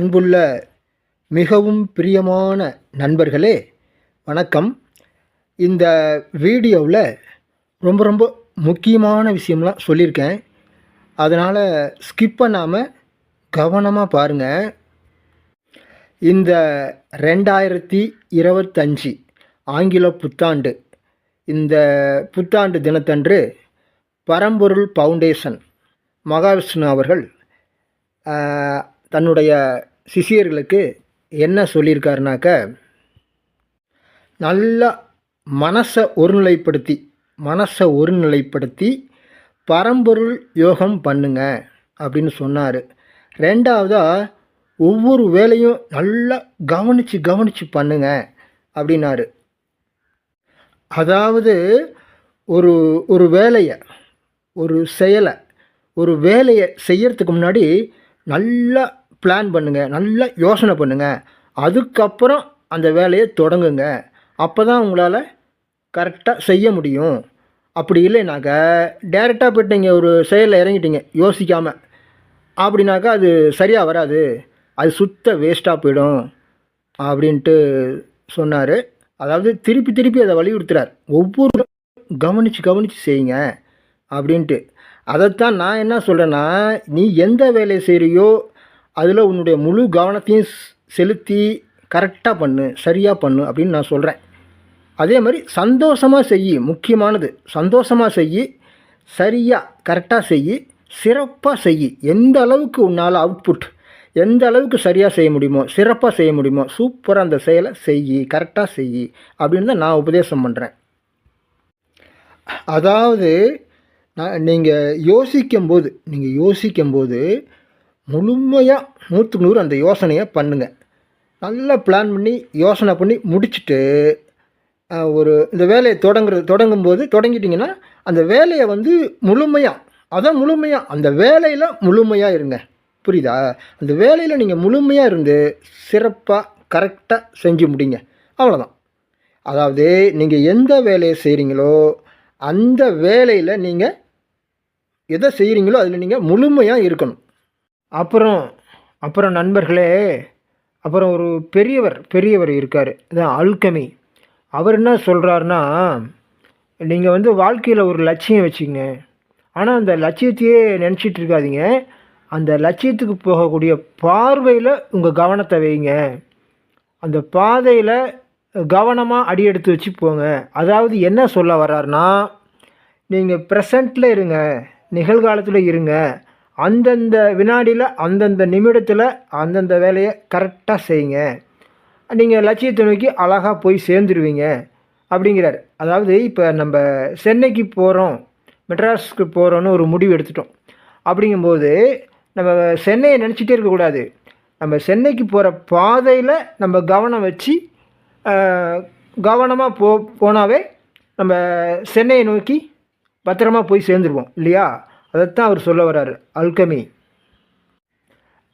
அன்புள்ள மிகவும் பிரியமான நண்பர்களே வணக்கம். இந்த வீடியோவில் ரொம்ப ரொம்ப முக்கியமான விஷயம்லாம் சொல்லியிருக்கேன். அதனால் ஸ்கிப் பண்ணாமல் கவனமாக பாருங்கள் இந்த ரெண்டாயிரத்தி இருபத்தஞ்சி ஆங்கில புத்தாண்டு இந்த புத்தாண்டு தினத்தன்று பரம்பொருள் ஃபவுண்டேஷன் மகாவிஷ்ணு அவர்கள் தன்னுடைய சிஷியர்களுக்கு என்ன சொல்லியிருக்காருனாக்க நல்லா மனசை ஒருநிலைப்படுத்தி மனசை ஒருநிலைப்படுத்தி பரம்பொருள் யோகம் பண்ணுங்க அப்படின்னு சொன்னார். ரெண்டாவதாக ஒவ்வொரு வேலையும் நல்லா கவனித்து கவனித்து பண்ணுங்க அப்படின்னாரு. அதாவது ஒரு ஒரு வேலையை ஒரு செயலை ஒரு வேலையை செய்யறதுக்கு முன்னாடி நல்லா பிளான் பண்ணுங்கள் நல்லா யோசனை பண்ணுங்கள் அதுக்கப்புறம் அந்த வேலையை தொடங்குங்க. அப்போ தான் உங்களால் கரெக்டாக செய்ய முடியும். அப்படி இல்லைனாக்கா டேரெக்டாக போய்ட்டு நீங்கள் ஒரு செயலில் இறங்கிட்டீங்க. யோசிக்காமல் அப்படின்னாக்கா அது சரியாக வராது. அது சுத்த வேஸ்ட்டாக போயிடும். அப்படின்ட்டு சொன்னார். அதாவது திருப்பி திருப்பி அதை வலியுறுத்துறார். ஒவ்வொரு கவனித்து கவனித்து செய்யுங்க. அப்படின்ட்டு. அதைத்தான் நான் என்ன சொல்கிறேன்னா நீ எந்த வேலையை செய்கிறியோ அதில் உன்னுடைய முழு கவனத்தையும் செலுத்தி கரெக்டாக பண்ணு சரியாக பண்ணு அப்படின்னு நான் சொல்கிறேன் அதே மாதிரி சந்தோஷமாக செய் முக்கியமானது சந்தோஷமாக செய் சரியாக கரெக்டாக செய் சிறப்பாக செய் எந்த அளவுக்கு உன்னால் அவுட்புட் எந்த அளவுக்கு சரியாக செய்ய முடியுமோ சிறப்பாக செய்ய முடியுமோ சூப்பராக அந்த செயலை செய் கரெக்டாக செய் அப்படின்னு தான் நான் உபதேசம் பண்ணுறேன் அதாவது நான் நீங்கள் யோசிக்கும்போது நீங்கள் யோசிக்கும்போது முழுமையாக நூற்றுக்கு நூறு அந்த யோசனையை பண்ணுங்கள் நல்லா பிளான் பண்ணி யோசனை பண்ணி முடிச்சுட்டு ஒரு இந்த வேலையை தொடங்குறது தொடங்கும்போது தொடங்கிட்டிங்கன்னா அந்த வேலையை வந்து முழுமையாக அதான் முழுமையாக அந்த வேலையில் முழுமையாக இருங்க. புரியுதா? அந்த வேலையில் நீங்கள் முழுமையாக இருந்து சிறப்பாக கரெக்டாக செஞ்சு முடிங்க. அவ்வளோதான் அதாவது நீங்கள் எந்த வேலையை செய்கிறீங்களோ அந்த வேலையில் நீங்கள் எதை செய்கிறீங்களோ அதில் நீங்கள் முழுமையாக இருக்கணும். அப்புறம் அப்புறம் நண்பர்களே அப்புறம் ஒரு பெரியவர் பெரியவர் இருக்கார். இதான் அல்கமி. அவர் என்ன சொல்கிறாருன்னா நீங்கள் வந்து வாழ்க்கையில் ஒரு லட்சியம் வச்சுங்க ஆனால் அந்த லட்சியத்தையே நினச்சிட்டு இருக்காதீங்க. அந்த லட்சியத்துக்கு போகக்கூடிய பார்வையில் உங்கள் கவனத்தை வைங்க. அந்த பாதையில் கவனமாக அடி எடுத்து வச்சு போங்க. அதாவது என்ன சொல்ல வர்றாருன்னா நீங்கள் ப்ரெசண்ட்டில் இருங்க. நிகழ்காலத்தில் இருங்க. அந்தந்த வினாடியில் அந்தந்த நிமிடத்தில் அந்தந்த வேலையை கரெக்டாக செய்யுங்க. நீங்கள் லட்சியத்தை நோக்கி அழகாக போய் சேர்ந்துருவீங்க. அப்படிங்கிறார். அதாவது இப்போ நம்ம சென்னைக்கு போகிறோம் மெட்ராஸ்க்கு போகிறோன்னு ஒரு முடிவு எடுத்துட்டோம். அப்படிங்கும்போது நம்ம சென்னையை நினச்சிட்டே இருக்கக்கூடாது. நம்ம சென்னைக்கு போகிற பாதையில் நம்ம கவனம் வச்சு கவனமாக போ போனாவே நம்ம சென்னையை நோக்கி பத்திரமா போய் சேர்ந்துருவோம் இல்லையா? அதைத்தான் அவர் சொல்ல வர்றார் அல்கமி.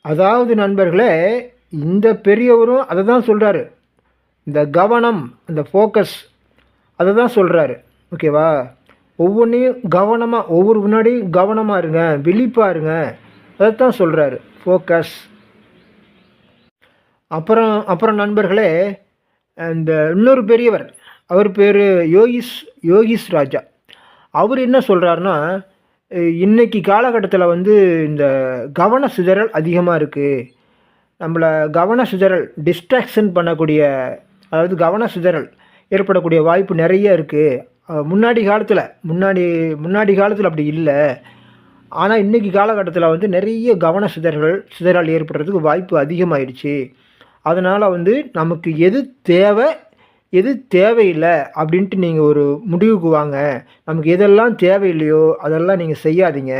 அதாவது நண்பர்களே இந்த பெரியவரும் அதை தான் சொல்கிறாரு இந்த கவனம் இந்த ஃபோக்கஸ் அதை தான் சொல்கிறாரு ஓகேவா ஒவ்வொன்றையும் கவனமாக ஒவ்வொரு முன்னாடியும் கவனமாக இருங்க விழிப்பாக இருங்க. அதைத்தான் சொல்கிறாரு ஃபோக்கஸ் அப்புறம் அப்புறம் நண்பர்களே இந்த இன்னொரு பெரியவர் அவர் பேர் யோகிஸ் யோகிஸ் ராஜா. அவர் என்ன சொல்கிறாருன்னா இன்னைக்கு காலகட்டத்தில் வந்து இந்த கவன சிதறல் அதிகமாக இருக்குது நம்மளை கவன சிதறல் டிஸ்ட்ராக்ஷன் பண்ணக்கூடிய அதாவது கவன சிதறல் ஏற்படக்கூடிய வாய்ப்பு நிறைய இருக்குது முன்னாடி காலத்தில் முன்னாடி முன்னாடி காலத்தில் அப்படி இல்லை. ஆனால் இன்றைக்கி காலகட்டத்தில் வந்து நிறைய கவன சிதறல் சிதறல் ஏற்படுறதுக்கு வாய்ப்பு அதிகமாயிடுச்சு. அதனால் வந்து நமக்கு எது தேவை எது தேவையில்லை அப்படின்ட்டு நீங்கள் ஒரு முடிவுக்கு வாங்க. நமக்கு எதெல்லாம் தேவையில்லையோ அதெல்லாம் நீங்கள் செய்யாதீங்க.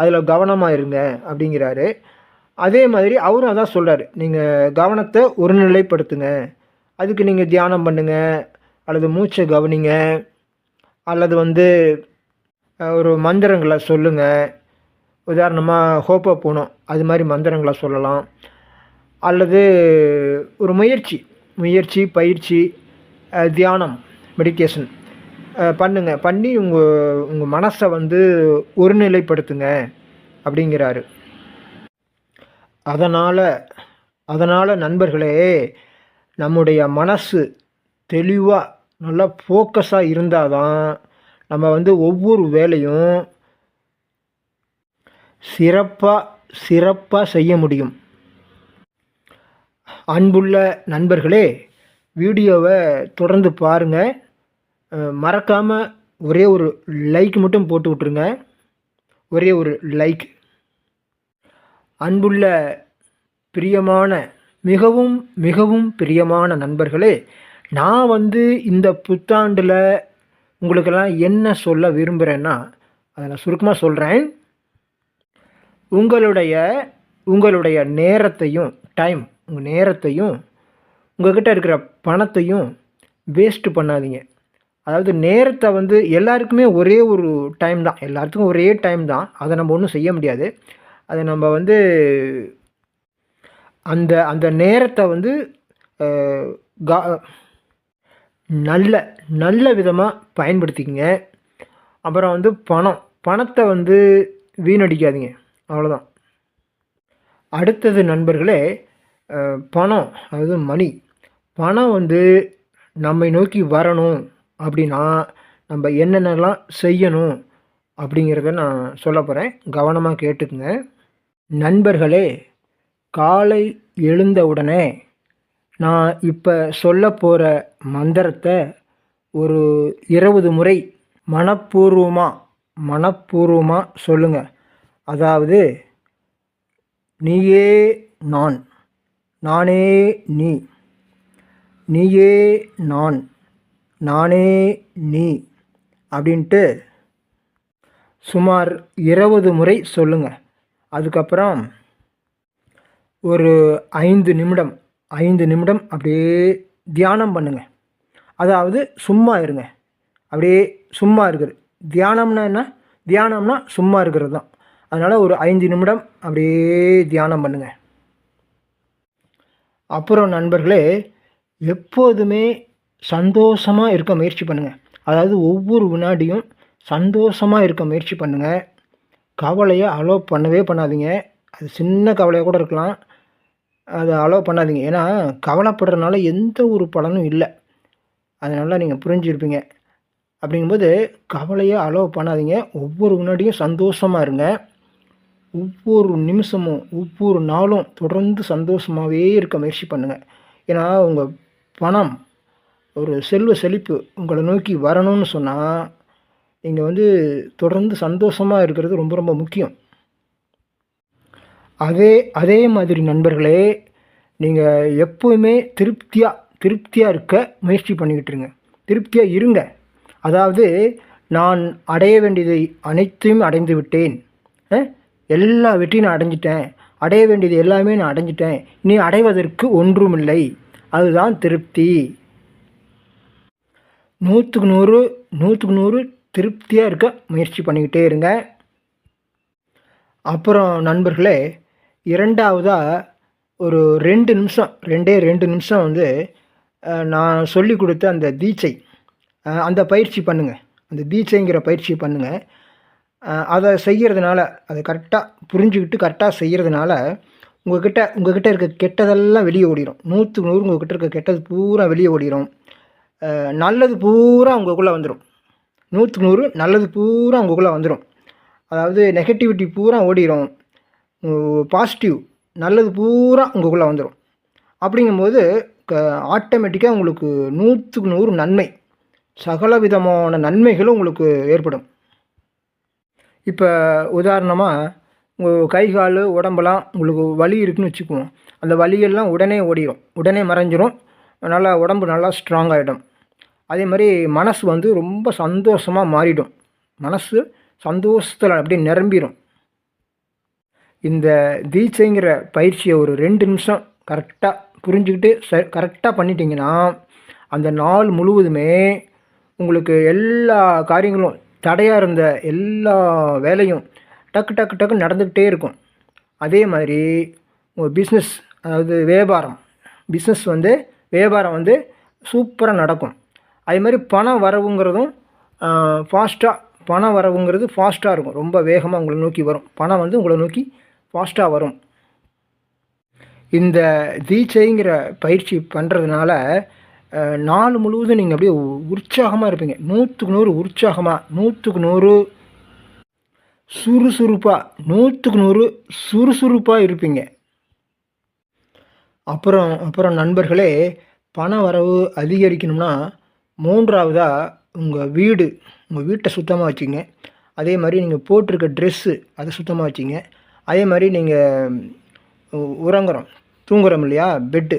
அதில் கவனமாக இருங்க அப்படிங்கிறாரு. அதே மாதிரி அவரும் அதான் சொல்கிறார் நீங்கள் கவனத்தை ஒருநிலைப்படுத்துங்க. அதுக்கு நீங்கள் தியானம் பண்ணுங்கள் அல்லது மூச்சை கவனிங்க. அல்லது வந்து ஒரு மந்திரங்களை சொல்லுங்கள் உதாரணமாக ஹோப்போ போனோம் அது மாதிரி மந்திரங்களை சொல்லலாம். அல்லது ஒரு முயற்சி முயற்சி பயிற்சி தியானம் மெடிடேஷன் பண்ணுங்கள் பண்ணி உங்கள் உங்கள் மனசை வந்து ஒருநிலைப்படுத்துங்க அப்படிங்கிறாரு. அதனால் அதனால் நண்பர்களே நம்முடைய மனசு தெளிவாக நல்லா ஃபோக்கஸாக இருந்தால் தான் நம்ம வந்து ஒவ்வொரு வேலையும் சிறப்பாக சிறப்பாக செய்ய முடியும். அன்புள்ள நண்பர்களே வீடியோவை தொடர்ந்து பாருங்கள் மறக்காமல் ஒரே ஒரு லைக் மட்டும் போட்டு விட்ருங்க ஒரே ஒரு லைக் அன்புள்ள பிரியமான மிகவும் மிகவும் பிரியமான நண்பர்களே நான் வந்து இந்த புத்தாண்டில் உங்களுக்கெல்லாம் என்ன சொல்ல விரும்புகிறேன்னா அதை நான் சுருக்கமாக சொல்கிறேன் உங்களுடைய உங்களுடைய நேரத்தையும் டைம் உங்கள் நேரத்தையும் உங்கள்கிட்ட இருக்கிற பணத்தையும் வேஸ்ட்டு பண்ணாதீங்க. அதாவது நேரத்தை வந்து எல்லாருக்குமே ஒரே ஒரு டைம் தான். எல்லாத்துக்கும் ஒரே டைம் தான். அதை நம்ம ஒன்றும் செய்ய முடியாது. அதை நம்ம வந்து அந்த அந்த நேரத்தை வந்து கா நல்ல நல்ல விதமாக பயன்படுத்திக்கங்க. அப்புறம் வந்து பணம். பணத்தை வந்து வீணடிக்காதீங்க. அவ்வளோதான் அடுத்தது நண்பர்களே பணம் அதாவது மணி பணம் வந்து நம்மை நோக்கி வரணும் அப்படின்னா நம்ம என்னென்னலாம் செய்யணும் அப்படிங்கிறத நான் சொல்ல போகிறேன் கவனமாக கேட்டுக்குங்க. நண்பர்களே காலை எழுந்த உடனே நான் இப்போ சொல்ல போகிற மந்திரத்தை ஒரு இருபது முறை மனப்பூர்வமாக மனப்பூர்வமாக சொல்லுங்கள் அதாவது நீயே நான் நானே நீ. நீயே நான் நானே நீ அப்படின்ட்டு சுமார் இருபது முறை சொல்லுங்கள் அதுக்கப்புறம் ஒரு ஐந்து நிமிடம் ஐந்து நிமிடம் அப்படியே தியானம் பண்ணுங்க. அதாவது சும்மா இருங்க. அப்படியே சும்மா இருக்குது. தியானம்னா என்ன? தியானம்னா சும்மா இருக்கிறது தான். அதனால் ஒரு ஐந்து நிமிடம் அப்படியே தியானம் பண்ணுங்கள் அப்புறம் நண்பர்களே எப்போதுமே சந்தோஷமாக இருக்க முயற்சி பண்ணுங்கள் அதாவது ஒவ்வொரு வினாடியும் சந்தோஷமாக இருக்க முயற்சி பண்ணுங்கள் கவலையை அலோவ் பண்ணவே பண்ணாதீங்க. அது சின்ன கவலையாக கூட இருக்கலாம். அதை அலோவ் பண்ணாதீங்க. ஏன்னா கவலைப்படுறதுனால எந்த ஒரு பலனும் இல்லை. அதனால் நீங்கள் புரிஞ்சிருப்பீங்க. அப்படிங்கும்போது கவலையை அலோவ் பண்ணாதீங்க. ஒவ்வொரு வினாடியும் சந்தோஷமாக இருங்க. ஒவ்வொரு நிமிஷமும் ஒவ்வொரு நாளும் தொடர்ந்து சந்தோஷமாகவே இருக்க முயற்சி பண்ணுங்கள் ஏன்னா உங்கள் பணம் ஒரு செல்வ செழிப்பு உங்களை நோக்கி வரணும்னு சொன்னால் நீங்கள் வந்து தொடர்ந்து சந்தோஷமாக இருக்கிறது ரொம்ப ரொம்ப முக்கியம். அதே அதே மாதிரி நண்பர்களே நீங்கள் எப்போவுமே திருப்தியாக திருப்தியாக இருக்க முயற்சி பண்ணிக்கிட்டு இருங்க. திருப்தியாக இருங்க. அதாவது நான் அடைய வேண்டியதை அனைத்தையும் அடைந்து விட்டேன். எல்லா வெற்றியும் நான் அடைஞ்சிட்டேன். அடைய வேண்டியது எல்லாமே நான் அடைஞ்சிட்டேன். நீ அடைவதற்கு ஒன்றுமில்லை. அதுதான் திருப்தி. நூற்றுக்கு நூறு நூற்றுக்கு நூறு திருப்தியாக இருக்க முயற்சி பண்ணிக்கிட்டே இருங்க. அப்புறம் நண்பர்களே இரண்டாவதாக ஒரு ரெண்டு நிமிஷம் ரெண்டே ரெண்டு நிமிஷம் வந்து நான் சொல்லி கொடுத்த அந்த தீட்சை அந்த பயிற்சி பண்ணுங்கள் அந்த தீட்சைங்கிற பயிற்சி பண்ணுங்கள் அதை செய்கிறதுனால அதை கரெக்டாக புரிஞ்சுக்கிட்டு கரெக்டாக செய்கிறதுனால உங்ககிட்ட உங்ககிட்ட இருக்க கெட்டதெல்லாம் வெளியே ஓடிடும் நூற்றுக்கு நூறு உங்ககிட்ட இருக்க கெட்டது பூரா வெளியே ஓடிடும் நல்லது பூரா உங்களுக்குள்ளே வந்துடும் நூற்றுக்கு நூறு நல்லது பூரா உங்களுக்குள்ளே வந்துடும் அதாவது நெகட்டிவிட்டி பூரா ஓடிடும் பாசிட்டிவ் நல்லது பூரா உங்களுக்குள்ளே வந்துடும் அப்படிங்கும்போது க ஆட்டோமேட்டிக்காக உங்களுக்கு நூற்றுக்கு நூறு நன்மை சகல விதமான நன்மைகளும் உங்களுக்கு ஏற்படும். இப்போ உதாரணமாக உங்கள் கை கால் உடம்பெல்லாம் உங்களுக்கு வலி இருக்குன்னு வச்சுக்குவோம். அந்த வலியெல்லாம் உடனே ஓடிடும் உடனே மறைஞ்சிரும். நல்லா உடம்பு நல்லா ஸ்ட்ராங் ஆகிடும் அதே மாதிரி மனசு வந்து ரொம்ப சந்தோஷமாக மாறிடும். மனசு சந்தோஷத்தில் அப்படியே நிரம்பிடும் இந்த தீட்சைங்கிற பயிற்சியை ஒரு ரெண்டு நிமிஷம் கரெக்டாக புரிஞ்சுக்கிட்டு ச கரெக்டாக பண்ணிட்டீங்கன்னா அந்த நாள் முழுவதுமே உங்களுக்கு எல்லா காரியங்களும் தடையாக இருந்த எல்லா வேலையும் டக்கு டக்கு டக்கு நடந்துக்கிட்டே இருக்கும். அதே மாதிரி உங்கள் பிஸ்னஸ் அதாவது வியாபாரம். பிஸ்னஸ் வந்து வியாபாரம் வந்து சூப்பராக நடக்கும். அதே மாதிரி பணம் வரவுங்கிறதும் ஃபாஸ்ட்டாக பணம் வரவுங்கிறது ஃபாஸ்ட்டாக இருக்கும். ரொம்ப வேகமாக உங்களை நோக்கி வரும். பணம் வந்து உங்களை நோக்கி ஃபாஸ்ட்டாக வரும். இந்த தீச்சைங்கிற பயிற்சி பண்ணுறதுனால நாள் முழுவதும் நீங்கள் அப்படியே உற்சாகமாக இருப்பீங்க. நூற்றுக்கு நூறு உற்சாகமாக நூற்றுக்கு நூறு சுறுசுறுப்பாக நூற்றுக்கு நூறு சுறுசுறுப்பாக இருப்பீங்க. அப்புறம் அப்புறம் நண்பர்களே பண வரவு அதிகரிக்கணும்னா மூன்றாவதாக உங்கள் வீடு உங்கள் வீட்டை சுத்தமாக வச்சுங்க. அதே மாதிரி நீங்கள் போட்டிருக்க ட்ரெஸ்ஸு அதை சுத்தமாக வச்சுங்க. அதே மாதிரி நீங்கள் உறங்குறோம் தூங்குறோம் இல்லையா பெட்டு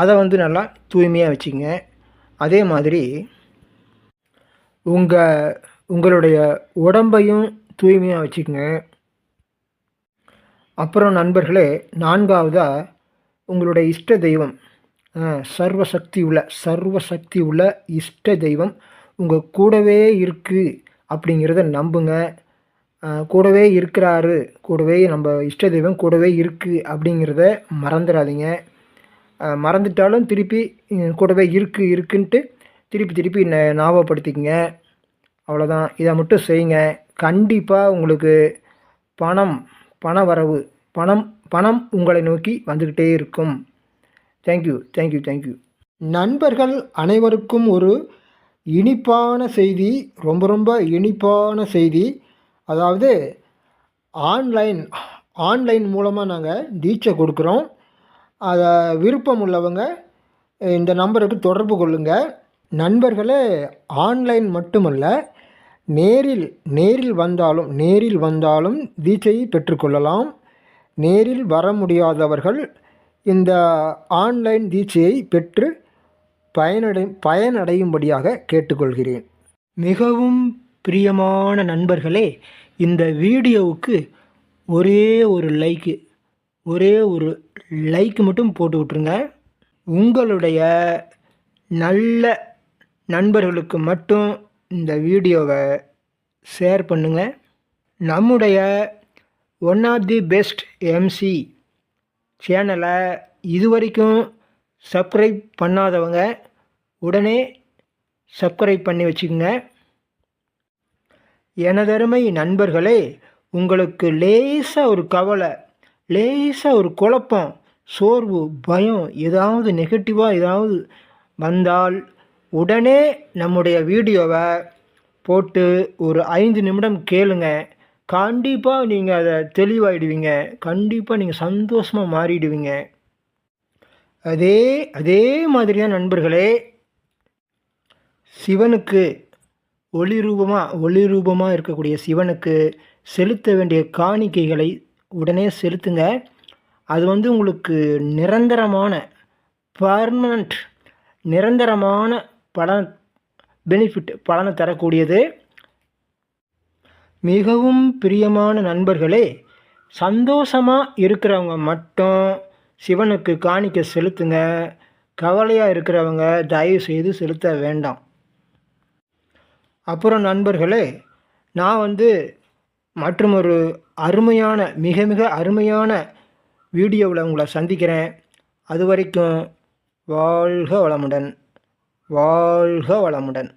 அதை வந்து நல்லா தூய்மையாக வச்சுங்க. அதே மாதிரி உங்கள் உங்களுடைய உடம்பையும் தூய்மையாக வச்சுக்கோங்க. அப்புறம் நண்பர்களே நான்காவதாக உங்களுடைய இஷ்ட தெய்வம். சர்வசக்தி உள்ள சர்வசக்தி உள்ள இஷ்ட தெய்வம் உங்கள் கூடவே இருக்குது அப்படிங்கிறத நம்புங்க. கூடவே இருக்கிறாரு கூடவே நம்ம இஷ்ட தெய்வம் கூடவே இருக்குது அப்படிங்கிறத மறந்துடாதீங்க. மறந்துட்டாலும் திருப்பி கூடவே இருக்குது இருக்குன்ட்டு திருப்பி திருப்பி ந ஞாபகப்படுத்திக்கங்க. அவ்வளோதான் இதை மட்டும் செய்யுங்க. கண்டிப்பாக உங்களுக்கு பணம் பண வரவு பணம் பணம் உங்களை நோக்கி வந்துக்கிட்டே இருக்கும். தேங்க்யூ தேங்க்யூ தேங்க்யூ நண்பர்கள் அனைவருக்கும் ஒரு இனிப்பான செய்தி ரொம்ப ரொம்ப இனிப்பான செய்தி. அதாவது ஆன்லைன் ஆன்லைன் மூலமாக நாங்கள் தீட்சை கொடுக்குறோம். அதை விருப்பம் உள்ளவங்க இந்த நம்பருக்கு தொடர்பு கொள்ளுங்கள் நண்பர்களே ஆன்லைன் மட்டுமல்ல நேரில் நேரில் வந்தாலும் நேரில் வந்தாலும் வீச்சையை பெற்றுக்கொள்ளலாம். நேரில் வர முடியாதவர்கள் இந்த ஆன்லைன் தீட்சையை பெற்று பயனடை பயனடையும்படியாக கேட்டுக்கொள்கிறேன். மிகவும் பிரியமான நண்பர்களே இந்த வீடியோவுக்கு ஒரே ஒரு லைக்கு ஒரே ஒரு லைக் மட்டும் போட்டு விட்ருங்க உங்களுடைய நல்ல நண்பர்களுக்கு மட்டும் இந்த வீடியோவை ஷேர் பண்ணுங்கள் நம்முடைய one of the best MC சேனலை இது வரைக்கும் சப்ஸ்கிரைப் பண்ணாதவங்க உடனே சப்ஸ்கிரைப் பண்ணி வச்சுக்கோங்க. எனதருமை நண்பர்களே உங்களுக்கு லேசாக ஒரு கவலை லேசாக ஒரு குழப்பம் சோர்வு பயம் ஏதாவது நெகட்டிவாக ஏதாவது வந்தால் உடனே நம்முடைய வீடியோவை போட்டு ஒரு ஐந்து நிமிடம் கேளுங்க. கண்டிப்பாக நீங்கள் அதை தெளிவாயிடுவீங்க. கண்டிப்பாக நீங்கள் சந்தோஷமாக மாறிடுவீங்க. அதே அதே மாதிரி தான் நண்பர்களே சிவனுக்கு ஒளி ரூபமாக ஒளி ரூபமாக இருக்கக்கூடிய சிவனுக்கு செலுத்த வேண்டிய காணிக்கைகளை உடனே செலுத்துங்க. அது வந்து உங்களுக்கு நிரந்தரமான பர்மனண்ட் நிரந்தரமான பலன் பெனிஃபிட் பலனை தரக்கூடியது. மிகவும் பிரியமான நண்பர்களே சந்தோஷமாக இருக்கிறவங்க மட்டும் சிவனுக்கு காணிக்க செலுத்துங்க. கவலையாக இருக்கிறவங்க தயவு செய்து செலுத்த வேண்டாம். அப்புறம் நண்பர்களே நான் வந்து மற்றும் ஒரு அருமையான மிக மிக அருமையான வீடியோவில் உங்களை சந்திக்கிறேன். அது வரைக்கும் வாழ்க வளமுடன். வாழ்க வளமுடன்.